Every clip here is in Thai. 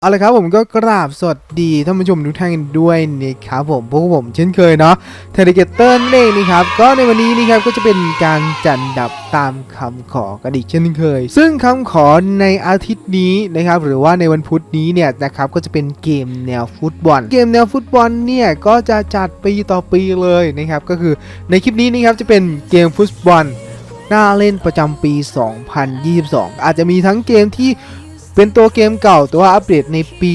เอาละครับผมก็กราบสวัสดีท่านผู้ชมทุกท่านด้วยนะครับผมพวกผมเช่นเคยเนาะเทเลเกเตอร์นี่เองนะครับก็ในวันนี้นะครับก็จะเป็นการจัดดับตามคำขอกันอีกเช่นเคย ซึ่งคำขอในอาทิตย์นี้นะครับหรือว่าในวันพุธนี้เนี่ยนะครับก็จะเป็นเกมแนวฟุตบอล เกมแนวฟุตบอลเนี่ยก็จะจัดปีต่อปีเลยนะครับก็คือในคลิปนี้นะครับจะเป็นเกมฟุตบอลน่าเล่นประจำปี 2022 อาจจะมีทั้งเกมที่ เป็นตัวเกมเก่าตัวอัปเดตในปี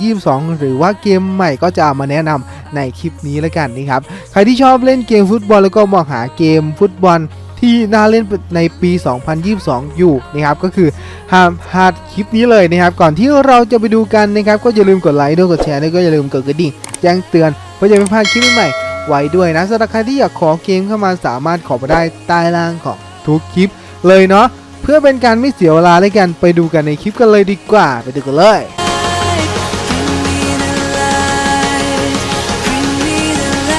2022 หรือว่าเกมใหม่ก็จะเอามาแนะนำในคลิปนี้แล้วกันนะครับ ใครที่ชอบเล่นเกมฟุตบอลแล้วก็มองหาเกมฟุตบอลที่น่าเล่นในปี 2022 อยู่นะครับก็คือห้ามพลาดคลิปนี้เลยนะครับ ก่อนที่เราจะไปดูกันนะครับ ก็อย่าลืมกดไลค์ด้วยกดแชร์ด้วยก็อย่าลืมกดกระดิ่งแจ้งเตือนเพื่อจะไม่พลาดคลิปใหม่ๆไว้ด้วยนะสำหรับใครที่อยากขอเกมเข้ามาสามารถขอมาได้ใต้ล่างของทุกคลิปเลยเนาะ พื่อเป็นการไม่เสียเวลาเลยกันไปดูกันในคลิปกันเลยดีกว่า ไปดูกันเลย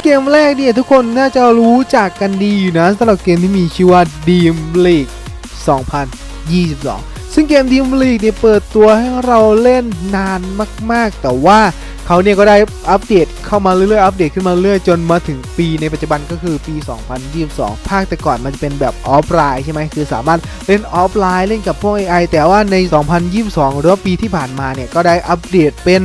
เกมแรกเนี่ยทุกคนน่าจะรู้จักกันดีอยู่นะสำหรับเกมที่มีชื่อว่า Dream League 2022 ซึ่งเกม Dream League เนี่ยเปิดตัวให้เราเล่นนานมากๆ แต่ว่า เขาเนี่ยก็ได้อัปเดตเข้ามาเรื่อยๆ อัปเดตขึ้นมาเรื่อยจนมาถึงปีในปัจจุบันก็คือปี 2022 ภาคแต่ก่อนมันจะเป็นแบบออฟไลน์ใช่ไหมคือสามารถเล่นออฟไลน์เล่นกับพวก AI แต่ว่าใน 2022 หรือว่าปีที่ผ่านมาเนี่ยก็ได้อัปเดตเป็น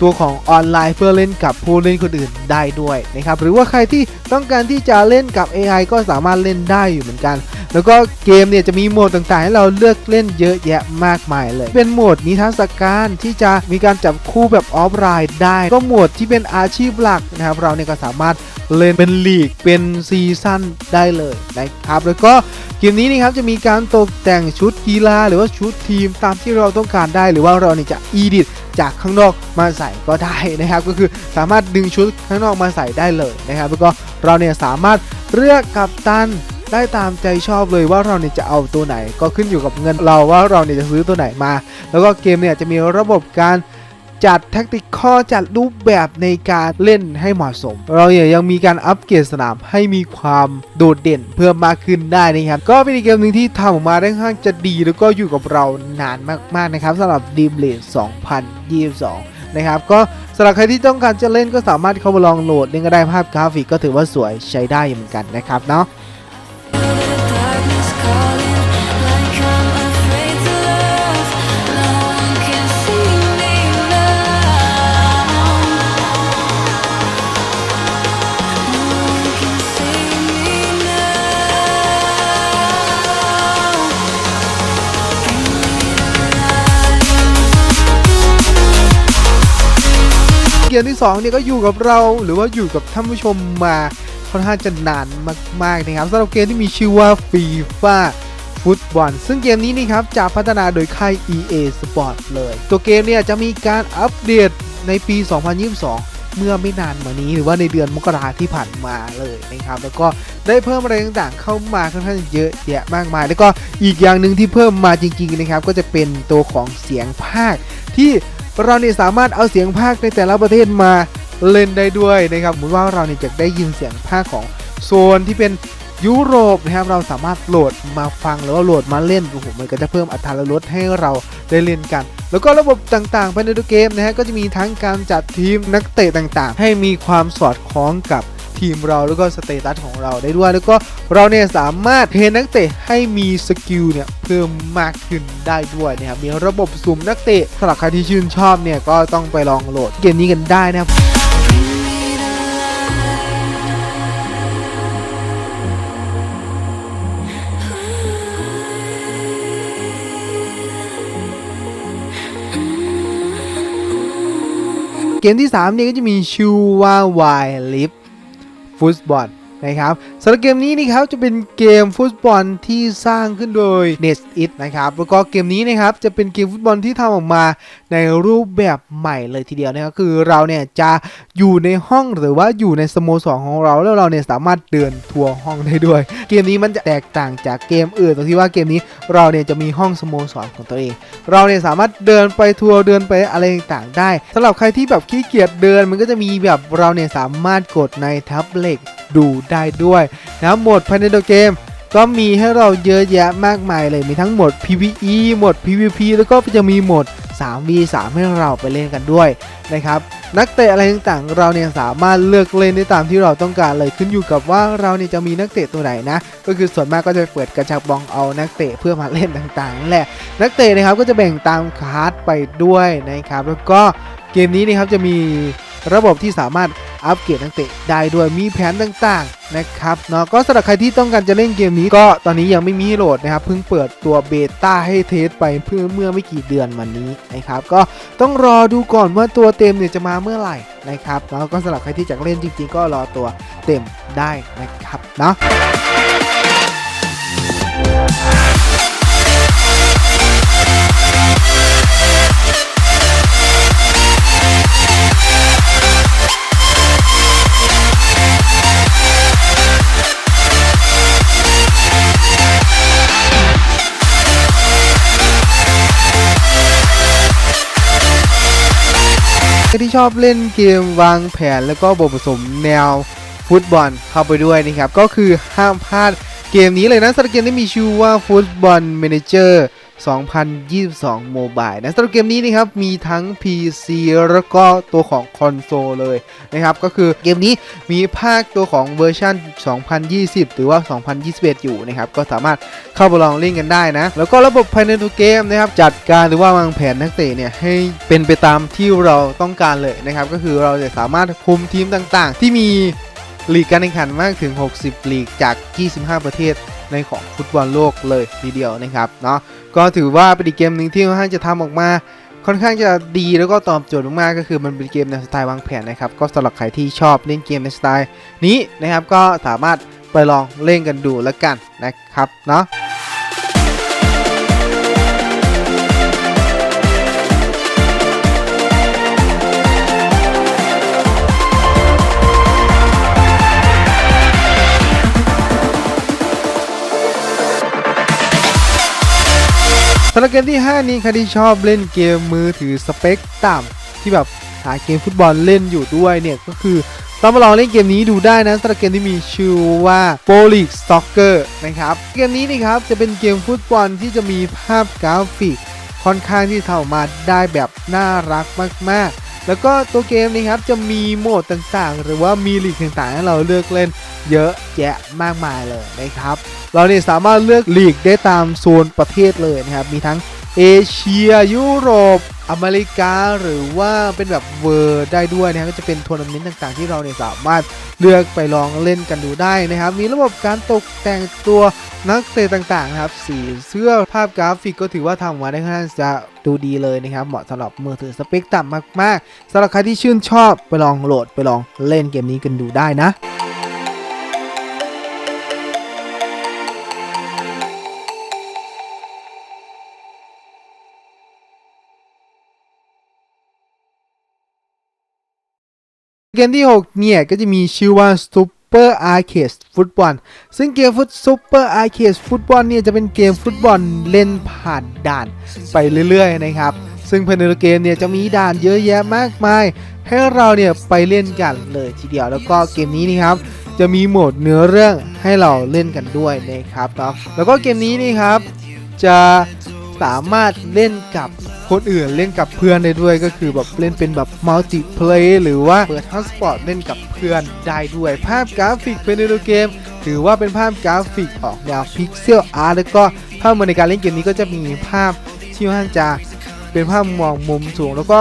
ตัวของออนไลน์เพื่อเล่นกับผู้เล่นคนอื่นได้ด้วยนะครับหรือว่าใครที่ต้องการที่จะเล่นกับ AI ก็สามารถเล่นได้อยู่เหมือนกัน แล้วก็เกมเนี่ยจะมีโหมดต่างๆ ให้เราเลือกเล่นเยอะแยะมากมายเลย เป็นโหมดนิทรรศการที่จะมีการจับคู่แบบออฟไลน์ได้ ก็โหมดที่เป็นอาชีพหลักนะครับ เราเนี่ยก็สามารถเล่นเป็นลีกเป็นซีซั่นได้เลยนะครับ แล้วก็เกมนี้นะครับจะมีการตกแต่งชุดกีฬาหรือว่าชุดทีมตามที่เราต้องการได้ หรือว่าเราเนี่ยจะอีดิทจากข้างนอกมาใส่ก็ได้นะครับ ก็คือสามารถดึงชุดข้างนอกมาใส่ได้เลยนะครับ แล้วก็เราเนี่ยสามารถเลือกกับตัน ได้ตามใจชอบเลยว่าเราเนี่ยจะเอาตัวไหน ก็ขึ้นอยู่กับเงินเราว่าเราเนี่ยจะซื้อตัวไหนมา แล้วก็เกมเนี่ยจะมีระบบการจัดแท็กติกข้อจัดรูปแบบในการเล่นให้เหมาะสม เราเนี่ยยังมีการอัปเกรดสนามให้มีความโดดเด่นเพิ่มมากขึ้นได้นะครับ ก็เป็นอีกเกมหนึ่งที่ทำออกมาได้ค่อนข้างจะดีแล้วก็อยู่กับเรานานมากๆนะครับสำหรับ Dream l a n 2022นะครับก็สำหรับใครที่ต้องการจะเล่นก็สามารถเข้ามาลองโหลดเล่นก็ได้ภาพกราฟิกก็ถือว่าสวยใช้ได้เหมือนกันนะครับเนาะ เกมที่2เนี่ยก็อยู่กับเราหรือว่าอยู่กับท่านผู้ชมมาค่อนข้างจะนานมากๆนะครับสำหรับเกมที่มีชื่อว่า FIFA ฟุตบอลซึ่งเกมนี้นี่ครับจะพัฒนาโดยค่าย EA Sport เลย ตัวเกมเนี่ยจะมีการอัปเดตในปี 2022 เมื่อไม่นานมานี้หรือว่าในเดือนมกราที่ผ่านมาเลยนะครับ แล้วก็ได้เพิ่มอะไรต่างๆ เข้ามาค่อนข้างเยอะแยะมากมาย แล้วก็อีกอย่างหนึ่งที่เพิ่มมาจริงๆนะครับ ก็จะเป็นตัวของเสียงภาคที่ เราเนี่ยสามารถเอาเสียงภาคในแต่ละประเทศมาเล่นได้ด้วยนะครับสมมติว่าเราเนี่ยจะได้ยินเสียงภาคของโซนที่เป็นยุโรปนะครับเราสามารถโหลดมาฟังหรือว่าโหลดมาเล่นโอ้โหมันก็จะเพิ่มอัตราลดให้เราได้เล่นกัน แล้วก็ระบบต่างๆภายในตัวเกมนะฮะก็จะมีทั้งการจัดทีมนักเตะต่างๆ ให้มีความสอดคล้องกับ ทีมเราแล้วก็สเตตัสของเราได้ด้วย แล้วก็เราเนี่ยสามารถเทรนนักเตะให้มีสกิลเนี่ยเพิ่มมากขึ้นได้ด้วยนะครับมีระบบสุ่มนักเตะสำหรับใครที่ชื่นชอบเนี่ยก็ต้องไปลองโหลดเกมนี้กันได้นะครับเกมที่3เนี่ยก็จะมีชื่อว่า Wild Rift Football นะครับสำหรับเกมนี้นี่ครับจะเป็นเกมฟุตบอลที่สร้างขึ้นโดย NetEase นะครับแล้วก็เกมนี้นะครับจะเป็นเกมฟุตบอลที่ทำออกมาในรูปแบบใหม่เลยทีเดียวนะครับคือเราเนี่ยจะอยู่ในห้องหรือว่าอยู่ในสโมสรของเราแล้วเราเนี่ยสามารถเดินทัวร์ห้องได้ด้วย เกมนี้มันจะแตกต่างจากเกมอื่นตรงที่ว่าเกมนี้เราเนี่ยจะมีห้องสโมสรของตัวเอง เราเนี่ยสามารถเดินไปทัวร์เดินไปอะไรต่างๆได้สำหรับใครที่แบบขี้เกียจเดินมันก็จะมีแบบเราเนี่ยสามารถกดในแท็บเล็ต ดูได้ด้วยนะโหมดภายในตัวเกม ก็มีให้เราเยอะแยะมากมายเลยมีทั้งโหมด PVE โหมด PVP แล้วก็จะมีโหมด 3v3 ให้เราไปเล่นกันด้วยนะครับนักเตะอะไรต่างๆ เราเนี่ยสามารถเลือกเล่นได้ตามที่เราต้องการเลยขึ้นอยู่กับว่าเราเนี่ยจะมีนักเตะตัวไหนนะ ก็คือส่วนมากก็จะเปิดกระชับบองเอานักเตะเพื่อมาเล่นต่างๆนั่นแหละนักเตะนะครับก็จะแบ่งตามคาร์ดไปด้วยนะครับแล้วก็เกมนี้นะครับจะมีระบบที่สามารถ อัปเกรดนักเตะได้ด้วยมีแผนต่างๆนะครับเนาะก็สำหรับใครที่ต้องการจะเล่นเกมนี้ก็ตอนนี้ยังไม่มีโหลดนะครับเพิ่งเปิดตัวเบต้าให้เทสไปเพื่อเมื่อไม่กี่เดือนมานี้นะครับก็ต้องรอดูก่อนว่าตัวเต็มเนี่ยจะมาเมื่อไหร่นะครับแล้วก็สำหรับใครที่จะเล่นจริง ๆ ก็รอตัวเต็มได้นะครับเนาะ ชอบเล่นเกมวางแผนแล้วก็บทผสมแนวฟุตบอลเข้าไปด้วยนะครับ ก็คือห้ามพลาดเกมนี้เลยนะสำหรับเกมที่มีชื่อว่าฟุตบอลเมนเจอร์ 2022 Mobile นะสำหรับเกมนี้นะครับมีทั้ง PC แล้วก็ตัวของคอนโซลเลยนะครับก็คือเกมนี้มีภาคตัวของเวอร์ชัน 2020 หรือว่า 2021 อยู่นะครับก็สามารถเข้าไปลองเล่นกันได้นะ แล้วก็ระบบภายในตัวเกมนะครับจัดการหรือว่าวางแผนนักเตะเนี่ยให้เป็นไปตามที่เราต้องการเลยนะครับก็คือเราจะสามารถคุมทีมต่างๆ ที่มีลีกการแข่งขันมากถึง 60 ลีกจาก 25 ประเทศในของฟุตบอลโลกเลยทีเดียวนะครับเนาะ ก็ถือว่าเป็นอีกเกมหนึ่งที่ค่อนข้างจะทำออกมา ค่อนข้างจะดีแล้วก็ตอบโจทย์มากๆก็คือมันเป็นเกมในสไตล์วางแผนนะครับก็สำหรับใครที่ชอบเล่นเกมในสไตล์นี้นะครับก็สามารถไปลองเล่นกันดูแล้วกันนะครับเนาะ สำหรับเกมที่ 5 นี้ใครที่ชอบเล่นเกมมือถือสเปคต่ำที่แบบหาเกมฟุตบอลเล่นอยู่ด้วยเนี่ยก็คือต้องมาลองเล่นเกมนี้ดูได้นะสำหรับเกมที่มีชื่อว่า p o l i c Soccer นะครับเกมนี้นี่ครับจะเป็นเกมฟุตบอลที่จะมีภาพกราฟิก ค่อนข้างที่ทำออกมาได้แบบน่ารักมากๆ แล้วก็ตัวเกมนี้ครับจะมีโหมดต่างๆ หรือว่ามีลีกต่างๆให้เราเลือกเล่นเยอะแยะมากมายเลยนะครับ เราเนี่ยสามารถเลือกลีกได้ตามโซนประเทศเลยนะครับ มีทั้งเอเชียยุโรป อเมริกาหรือว่าเป็นแบบเวอร์ได้ด้วยนะครับก็จะเป็นทัวร์นาเมนต์ต่างๆ ที่เราเนี่ยสามารถเลือกไปลองเล่นกันดูได้นะครับ มีระบบการตกแต่งตัวนักเตะต่างๆนะครับสีเสื้อภาพกราฟิกก็ถือว่าทำมาได้ค่อนข้างจะดูดีเลยนะครับ เหมาะสำหรับมือถือสเปคต่ำมากๆสำหรับใครที่ชื่นชอบไปลองโหลดไปลองเล่นเกมนี้กันดูได้นะ เกมที่ 6 เนี่ย ก็จะมีชื่อว่า Super Arcade Football ซึ่งเกมฟุต Super Arcade Football เนี่ย จะเป็นเกมฟุตบอลเล่นผ่านด่านไปเรื่อยๆ นะครับ ซึ่งภายในเกมเนี่ย จะมีด่านเยอะแยะมากมาย ให้เราเนี่ยไปเล่นกันเลยทีเดียวแล้วก็เกมนี้นี่ครับ จะมีโหมดเนื้อเรื่องให้เราเล่นกันด้วยนะครับเนาะแล้วก็เกมนี้นี่ครับจะสามารถเล่นกับ คนอื่นเล่นกับเพื่อนได้ด้วยก็คือแบบเล่นเป็นแบบมัลติเพลย์หรือว่าเปิดฮัสปอร์ตเล่นกับเพื่อนได้ด้วย ภาพกราฟิกภายในตัวเกม ถือว่าเป็นภาพกราฟิกออกแนวพิกเซลอาร์แล้วก็ภาพมือในการเล่นเกมนี้ก็จะมีภาพที่ค่นข้าจะเป็นภาพมองมุมสูง แล้วก็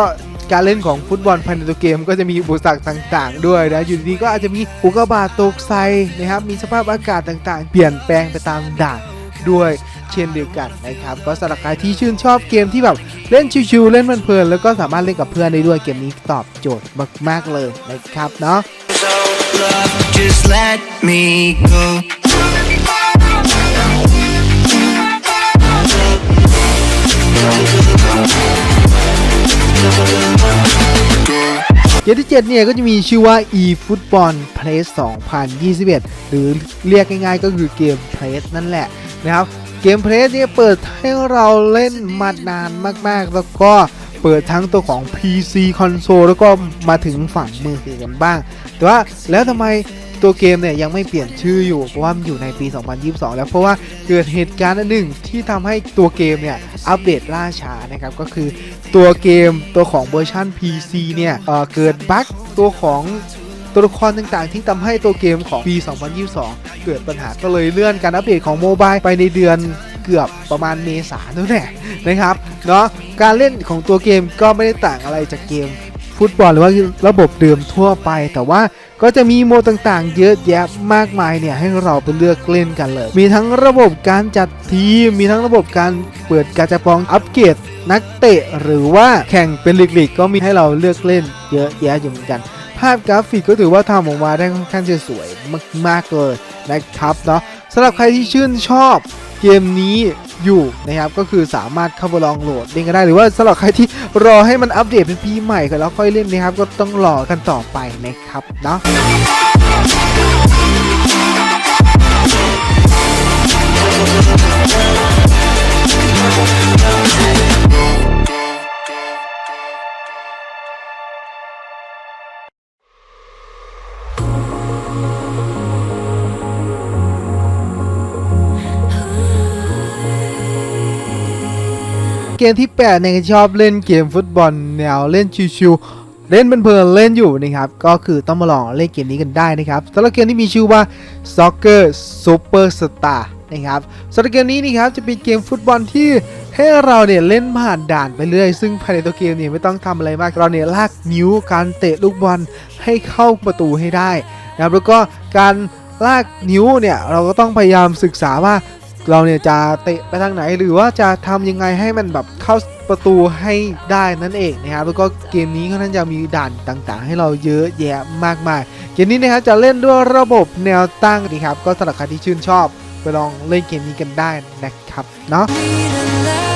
การเล่นของฟุตบอลภายในตัวเกมก็จะมีอุปสรรคต่างๆ ด้วยนะอยู่ดีๆก็อาจจะมีอุกกาบาตตกใส่นะครับมีสภาพอากาศต่างๆ เปลี่ยนแปลงไปตามด่านด้วย เช่นเดียวกันนะครับก็สำหรับใครที่ชื่นชอบเกมที่แบบเล่นชิวๆเล่นเพลินๆแล้วก็สามารถเล่นกับเพื่อนได้ด้วยเกมนี้ตอบโจทย์มากๆเลยนะครับเนาะ So love, just let me go. Go. เกมที่ 7 เนี่ย ก็จะมีชื่อว่า eFootball Play 2021 หรือเรียกง่ายๆก็คือเกม Play นั่นแหละนะครับ เกม Play เนี่ยเปิดให้เราเล่นมานานมากๆ แล้วก็เปิดทั้งตัวของ PC คอนโซลแล้วก็มาถึงฝั่งมือถือกันบ้าง แต่ว่าแล้วทำไมตัวเกมเนี่ยยังไม่เปลี่ยนชื่ออยู่เพราะว่ามันอยู่ในปี 2022 แล้วเพราะว่าเกิดเหตุการณ์หนึ่งที่ทำให้ตัวเกมเนี่ยอัปเดตล่าช้านะครับก็คือตัวเกมตัวของเวอร์ชัน PC เนี่ยเเกิดบั๊กตัวของ ตัวละครต่างๆ ที่ทำให้ตัวเกมของปี 2022 เกิดปัญหาก็เลยเลื่อนการอัปเดตของโมบายไปในเดือนเกือบประมาณเมษายนนั่นแหละนะครับเนาะการเล่นของตัวเกมก็ไม่ได้ต่างอะไรจากเกมฟุตบอลหรือว่าระบบเดิมทั่วไป แต่ว่าก็จะมีโมดต่างๆ เยอะแยะมากมายเนี่ยให้เราไปเลือกเล่นกันเลย มีทั้งระบบการจัดทีม มีทั้งระบบการเปิดกาจะปองอัปเกรดนักเตะ หรือว่าแข่งเป็นลีกๆก็มีให้เราเลือกเล่นเยอะแยะอยู่เหมือนกัน ภาพกราฟิกก็ถือว่าทำออกมาได้ค่อนข้างจะสวยมากๆเลยนะครับเนาะสำหรับใครที่ชื่นชอบเกมนี้อยู่นะครับก็คือสามารถเข้าไปลองโหลดเล่นกันได้หรือว่าสำหรับใครที่รอให้มันอัปเดตเป็นปีใหม่กันแล้วค่อยเล่นนะครับก็ต้องรอกันต่อไปนะครับเนาะ เกมที่ 8 เนี่ยชอบเล่นเกมฟุตบอลแนวเล่นชิวๆเล่นเพลินเล่นอยู่นะครับก็คือต้องมาลองเล่นเกมนี้กันได้นะครับสำหรับเกมที่มีชื่อว่า Soccer Superstar นะครับสำหรับเกมนี้นะครับจะเป็นเกมฟุตบอลที่ให้เราเนี่ยเล่นผ่านด่านไปเรื่อย ซึ่งภายในตัวเกมเนี่ยไม่ต้องทำอะไรมาก เราเนี่ยลากนิ้วการเตะลูกบอลให้เข้าประตูให้ได้นะครับแล้วก็การลากนิ้วเนี่ยเราก็ต้องพยายามศึกษาว่า เราเนี่ยจะเตะไปทางไหนหรือว่าจะทำยังไงให้มันแบบเข้าประตูให้ได้นั่นเองนะครับแล้วก็เกมนี้ก็น่าจะมีด่านต่างๆ ให้เราเยอะแยะมากมายเกมนี้นะครับจะเล่นด้วยระบบแนวตั้งนะครับ ก็สำหรับใครที่ชื่นชอบไปลองเล่นเกมนี้กันได้นะครับเนาะ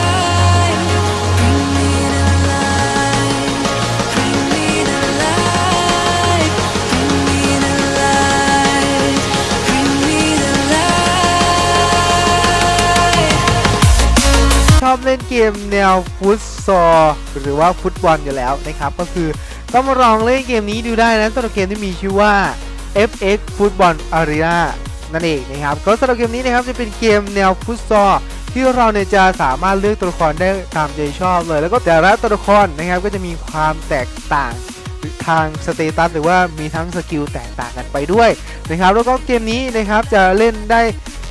อบเล่นเกมแนวฟุตซอลหรือว่าฟุตบอลอยู่แล้วนะครับ ก็คือต้องมาลองเล่นเกมนี้ดูได้นะสำหรับเกมที่มีชื่อว่า FX Football Arena นั่นเองนะครับก็สำหรับเกมนี้นะครับจะเป็นเกมแนวฟุตซอลที่เราเนี่ยจะสามารถเลือกตัวละครได้ตามใจชอบเลย แล้วก็แต่ละตัวละครนะครับก็จะมีความแตกต่างทางสเตตัสหรือว่ามีทั้งสกิลแตกต่างกันไปด้วยนะครับ แล้วก็เกมนี้นะครับจะเล่นได้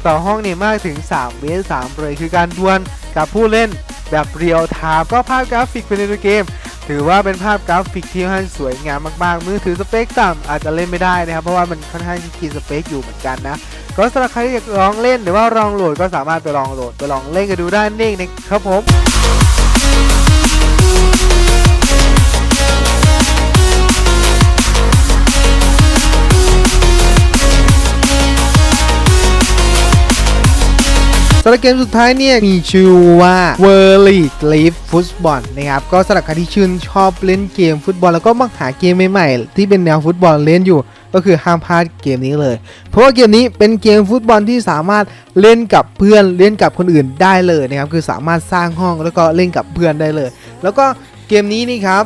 ต่อห้องเนี่ยมากถึง 3เวส3เลย คือการดวลกับผู้เล่นแบบเรียลไทม์ก็ภาพกราฟิกเป็นในตัวเกม ถือว่าเป็นภาพกราฟิกที่ค่อนข้างสวยงามมากๆ มือถือสเปคต่ำอาจจะเล่นไม่ได้นะครับ เพราะว่ามันค่อนข้างกินสเปคอยู่เหมือนกันนะก็สำหรับใครที่อยากลองเล่นหรือว่าลองโหลดก็สามารถไปลองโหลดไปลองเล่นกันดูได้นั่นเองนะครับผม สำหรับเกมสุดท้ายเนี่ยมีชื่อว่า World League Football นะครับ ก็สำหรับใครที่ชื่นชอบเล่นเกมฟุตบอลแล้วก็มักหาเกมใหม่ๆ ที่เป็นแนวฟุตบอลเล่นอยู่ ก็คือห้ามพลาดเกมนี้เลย เพราะว่าเกมนี้เป็นเกมฟุตบอลที่สามารถเล่นกับเพื่อนเล่นกับคนอื่นได้เลยนะครับคือสามารถสร้างห้องแล้วก็เล่นกับเพื่อนได้เลย แล้วก็เกมนี้นี่ครับ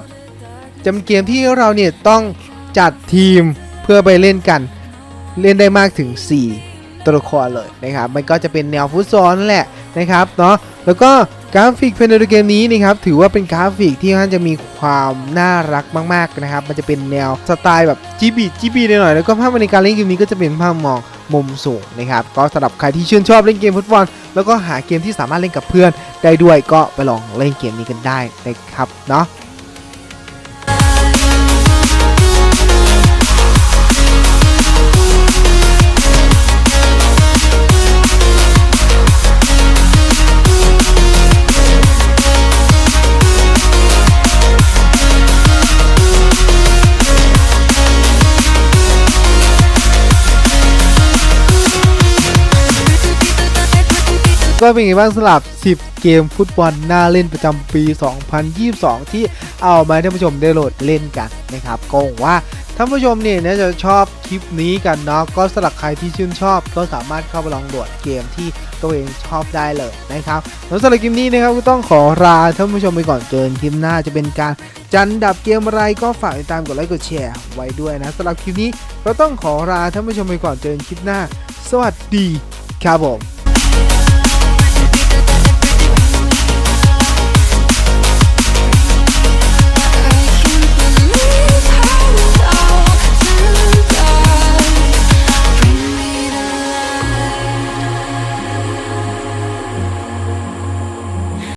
จะเป็นเกมที่เราเนี่ยต้องจัดทีมเพื่อไปเล่นกัน เล่นได้มากถึง 4 ตัวละครเลยนะครับมันก็จะเป็นแนวฟุตซอลนั่นแหละนะครับเนาะแล้วก็กราฟิกภายในเกมนี้นะครับถือว่าเป็นกราฟิกที่มันจะมีความน่ารักมากๆนะครับ มันจะเป็นแนวสไตล์แบบจีบีจีบีหน่อยๆแล้วก็ภาพในการเล่นเกมนี้ก็จะเป็นภาพมองมุมสูงนะครับก็สำหรับใครที่ชื่นชอบเล่นเกมฟุตบอลแล้วก็หาเกมที่สามารถเล่นกับเพื่อนได้ด้วยก็ไปลองเล่นเกมนี้กันได้นะครับเนาะ ก็เป็นไงบ้างสำหรับ 10 เกมฟุตบอลน่าเล่นประจำปี 2022 ที่เอามาท่านผู้ชมได้โหลดเล่นกันนะครับก็หวังว่าท่านผู้ชมเนี่ยน่าจะชอบคลิปนี้กันเนาะก็สำหรับใครที่ชื่นชอบ ก็สามารถเข้าไปลองโหลดเกมที่ตัวเองชอบได้เลยนะครับแล้วสำหรับคลิปนี้นะครับก็ต้องขอลาท่านผู้ชมไปก่อนเจอกันคลิปหน้าจะเป็นการจันดับเกมอะไรก็ฝากติดตามกดไลค์กดแชร์ไว้ด้วยนะสำหรับคลิปนี้ก็ต้องขอลาท่านผู้ชมไปก่อนเจอกันคลิปหน้า สวัสดีครับผม